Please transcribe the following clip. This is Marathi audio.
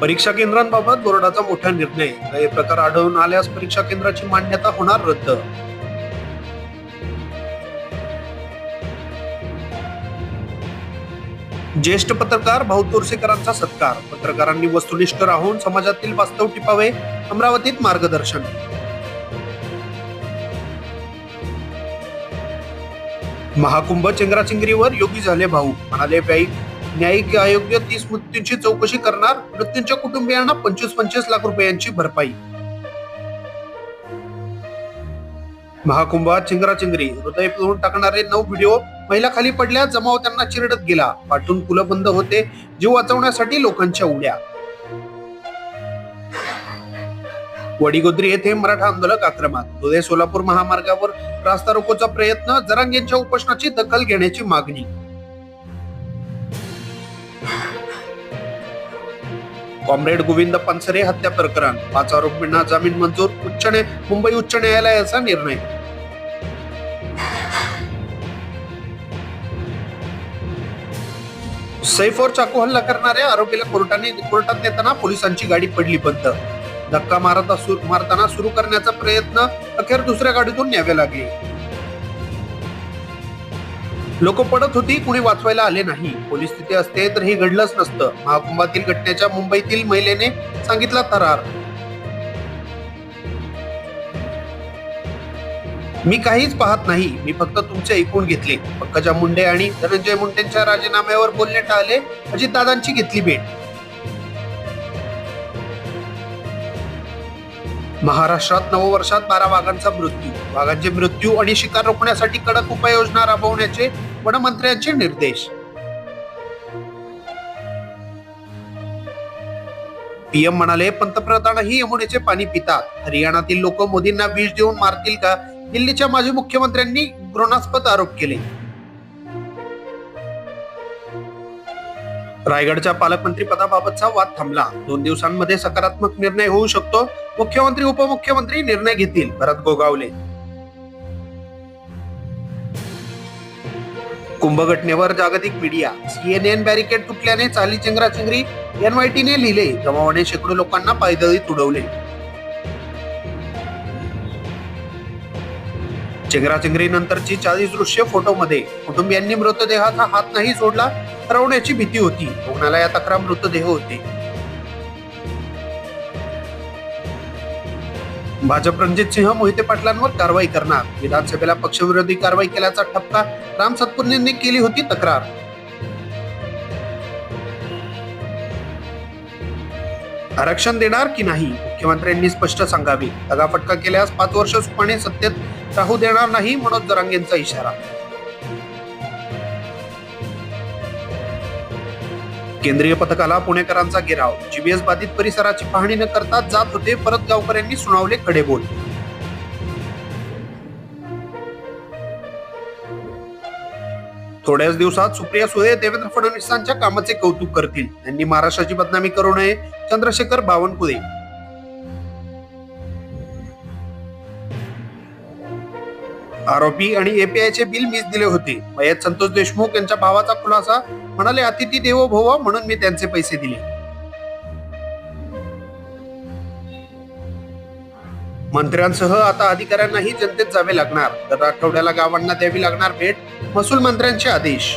परीक्षा केंद्रांबाबत बोर्डाचा मोठा निर्णय. गैरप्रकार आढळून आल्यास परीक्षा केंद्राची मान्यता होणार रद्द. ज्येष्ठ पत्रकार भाऊ तोरसेकरांचा सत्कार. पत्रकारांनी वस्तुनिष्ठ राहून समाजातील वास्तव टिपावे अमरावतीत मार्गदर्शन. महाकुंभ चेंगराचेंगरीवर योगी झाले भाऊ. म्हणाले व्यायिक न्यायिक आयोग तीस मृत्यूंची चौकशी करणार मृत्यूंच्या कुटुंबियांना पंचवीस पंचवीस लाख रुपयांची भरपाई. महाकुंभात चिंगराचिंगरी हृदय पिळून टाकणारे नऊ व्हिडिओ महिला खाली पडल्या जमाव त्यांना चिरडत गेला. पाठून पुलं बंद होते जीव वाचवण्यासाठी लोकांच्या उड्या. वडीगोद्री येथे मराठा आंदोलक आक्रमक. धुळे सोलापूर महामार्गावर रास्ता रोकोचा प्रयत्न जरांगेंच्या उपोषणाची दखल घेण्याची मागणी. कॉम्रेड गोविंद पानसरे हत्या प्रकरण पाच आरोपींना जामीन मंजूर उच्च मुंबई उच्च न्यायालयाचा निर्णय. सैफवर चाकू हल्ला करणाऱ्या आरोपीला कोर्टाने कोर्टात नेताना पोलिसांची गाडी पडली बंद. धक्का मारता मारताना सुरू करण्याचा प्रयत्न अखेर दुसऱ्या गाडीतून न्यावे लागले. लोक पडत होती कुणी वाचवायला आले नाही. पोलीस तिथे असते तर हे घडलंच नसतं. महाकुंभातील घटनेच्या मुंबईतील महिलेने सांगितला थरार मी काहीच पाहत नाही. मी फक्त तुमचे ऐकून घेतले. पंकजा मुंडे आणि धनंजय मुंडेंच्या राजीनाम्यावर बोलणे टाळले. अजितदादांची घेतली भेट. महाराष्ट्रात नववर्षात बारा वाघांचा मृत्यू. वाघांचे मृत्यू आणि शिकार रोखण्यासाठी कडक उपाययोजना राबवण्याचे वनमंत्र्यांचे निर्देश. पीएम म्हणाले पंतप्रधानही यमुनेचे पाणी पितात. हरियाणातील लोक मोदींना विष देऊन मारतील का? दिल्लीच्या माजी मुख्यमंत्र्यांनी घृणास्पद आरोप केले. रायगडच्या पालकमंत्री पदाबाबतचा वाद थांबला. दोन दिवसांमध्ये सकारात्मक निर्णय होऊ शकतो. मुख्यमंत्री उपमुख्यमंत्री निर्णय घेतील भरत गोगावले. कुंभघटनेवर जागतिक मीडिया सीएनएन बॅरिकेड तुटल्याने चाली चिंगराचिंगरी एनवायटीने लिहिले जमावाने शेकडो लोकांना पायदळीत उडवले चिंगराचिंगरी नंतरची चाळीस दृश्य फोटोमध्ये कुटुंबियांनी मृतदेहाचा हात नाही सोडला हरवण्याची भीती होती. रुग्णालयात अकरा मृतदेह होते. भाजप रणजित सिंह मोहिते पाटलांवर कारवाई करणार. विधानसभेला पक्षविरोधी कारवाई केल्याचा ठपका राम सतपुर्णेंनी केली होती तक्रार. आरक्षण देणार की नाही? मुख्यमंत्र्यांनी स्पष्ट सांगावे. दगाफटका केल्यास पाच वर्ष सुपाने सत्तेत राहू देणार नाही मनोज जरांगेंचा इशारा. केंद्रीय पथकाला पुणेकरांचा घेराव. जीबीएस बाधित परिसराची पाहणी न करता जात होते परत गावकऱ्यांनी सुनावले खडे बोल थोड्याच दिवसात सुप्रिया सुळे देवेंद्र फडणवीसांच्या कामाचे कौतुक करतील. त्यांनी महाराष्ट्राची बदनामी करू नये. चंद्रशेखर बावनकुळे आरोपी आणि एपीआयचे बिल मीच दिले होते. मयत संतोष देशमुख यांच्या भावाचा खुलासा म्हणाले अतिथी देवो भव म्हणून मी त्यांचे पैसे दिले. मंत्र्यांसह आता अधिकाऱ्यांनाही जनतेत जावे लागणार. दर आठवड्याला गावांना द्यावी लागणार भेट महसूल मंत्र्यांचे आदेश.